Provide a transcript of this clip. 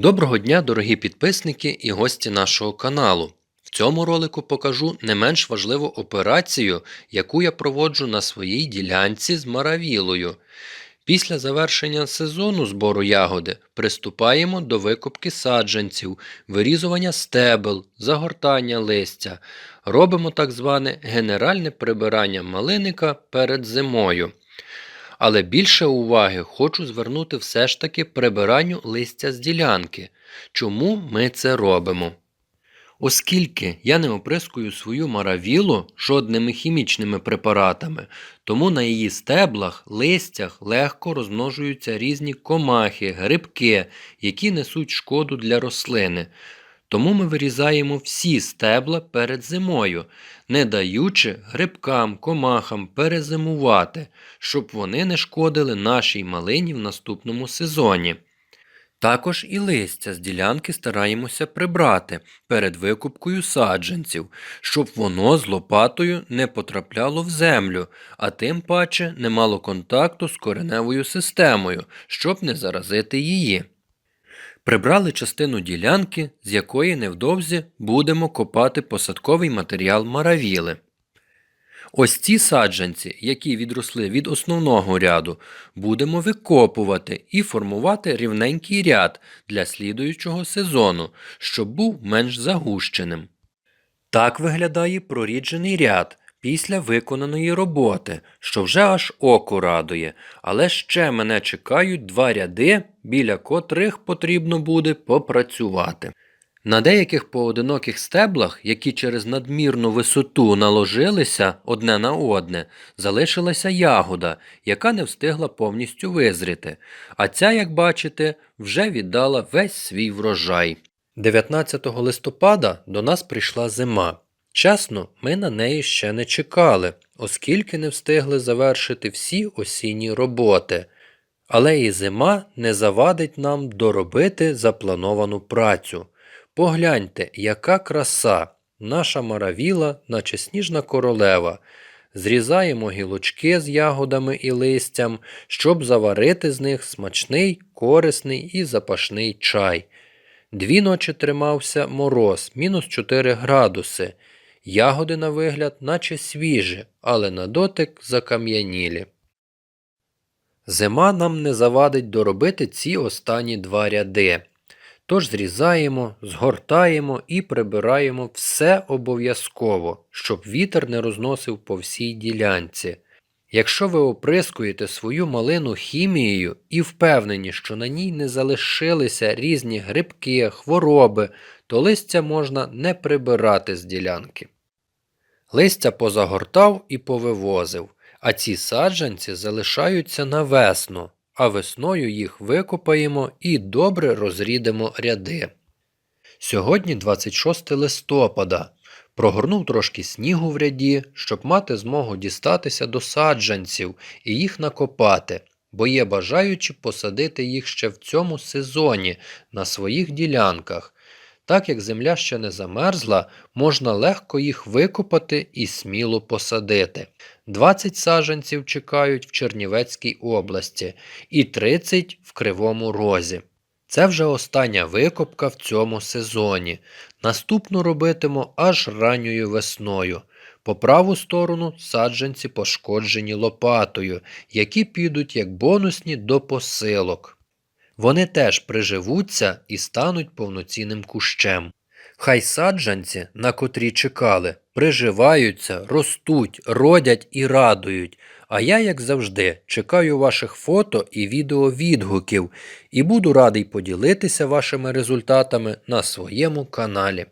Доброго дня, дорогі підписники і гості нашого каналу. В цьому ролику покажу не менш важливу операцію, яку я проводжу на своїй ділянці з маравілою. Після завершення сезону збору ягоди приступаємо до викопки саджанців, вирізування стебел, загортання листя. Робимо так зване генеральне прибирання малиника перед зимою. Але більше уваги хочу звернути все ж таки прибиранню листя з ділянки. Чому ми це робимо? Оскільки я не оприскую свою маравілу жодними хімічними препаратами, тому на її стеблах, листях легко розмножуються різні комахи, грибки, які несуть шкоду для рослини. Тому ми вирізаємо всі стебла перед зимою, не даючи грибкам, комахам перезимувати, щоб вони не шкодили нашій малині в наступному сезоні. Також і листя з ділянки стараємося прибрати перед викупкою саджанців, щоб воно з лопатою не потрапляло в землю, а тим паче не мало контакту з кореневою системою, щоб не заразити її. Прибрали частину ділянки, з якої невдовзі будемо копати посадковий матеріал маравіли. Ось ці саджанці, які відросли від основного ряду, будемо викопувати і формувати рівненький ряд для слідуючого сезону, щоб був менш загущеним. Так виглядає проріджений ряд після виконаної роботи, що вже аж око радує, але ще мене чекають два ряди, біля котрих потрібно буде попрацювати. На деяких поодиноких стеблах, які через надмірну висоту наложилися одне на одне, залишилася ягода, яка не встигла повністю визріти, а ця, як бачите, вже віддала весь свій врожай. 19 листопада до нас прийшла зима. Чесно, ми на неї ще не чекали, оскільки не встигли завершити всі осінні роботи. Але і зима не завадить нам доробити заплановану працю. Погляньте, яка краса! Наша маравіла, наче сніжна королева. Зрізаємо гілочки з ягодами і листям, щоб заварити з них смачний, корисний і запашний чай. Дві ночі тримався мороз, мінус 4 градуси. Ягоди на вигляд, наче свіжі, але на дотик закам'янілі. Зима нам не завадить доробити ці останні два ряди. Тож зрізаємо, згортаємо і прибираємо все обов'язково, щоб вітер не розносив по всій ділянці. Якщо ви оприскуєте свою малину хімією і впевнені, що на ній не залишилися різні грибки, хвороби, то листя можна не прибирати з ділянки. Листя позагортав і повивозив, а ці саджанці залишаються на весну, а весною їх викопаємо і добре розрідемо ряди. Сьогодні 26 листопада. Прогорнув трошки снігу в ряді, щоб мати змогу дістатися до саджанців і їх накопати, бо є бажаючі посадити їх ще в цьому сезоні на своїх ділянках. Так як земля ще не замерзла, можна легко їх викопати і сміло посадити. 20 саджанців чекають в Чернівецькій області і 30 в Кривому Розі. Це вже остання викопка в цьому сезоні. Наступну робитиму аж ранньою весною. По праву сторону саджанці пошкоджені лопатою, які підуть як бонусні до посилок. Вони теж приживуться і стануть повноцінним кущем. Хай саджанці, на котрі чекали, приживаються, ростуть, родять і радують. А я, як завжди, чекаю ваших фото і відеовідгуків і буду радий поділитися вашими результатами на своєму каналі.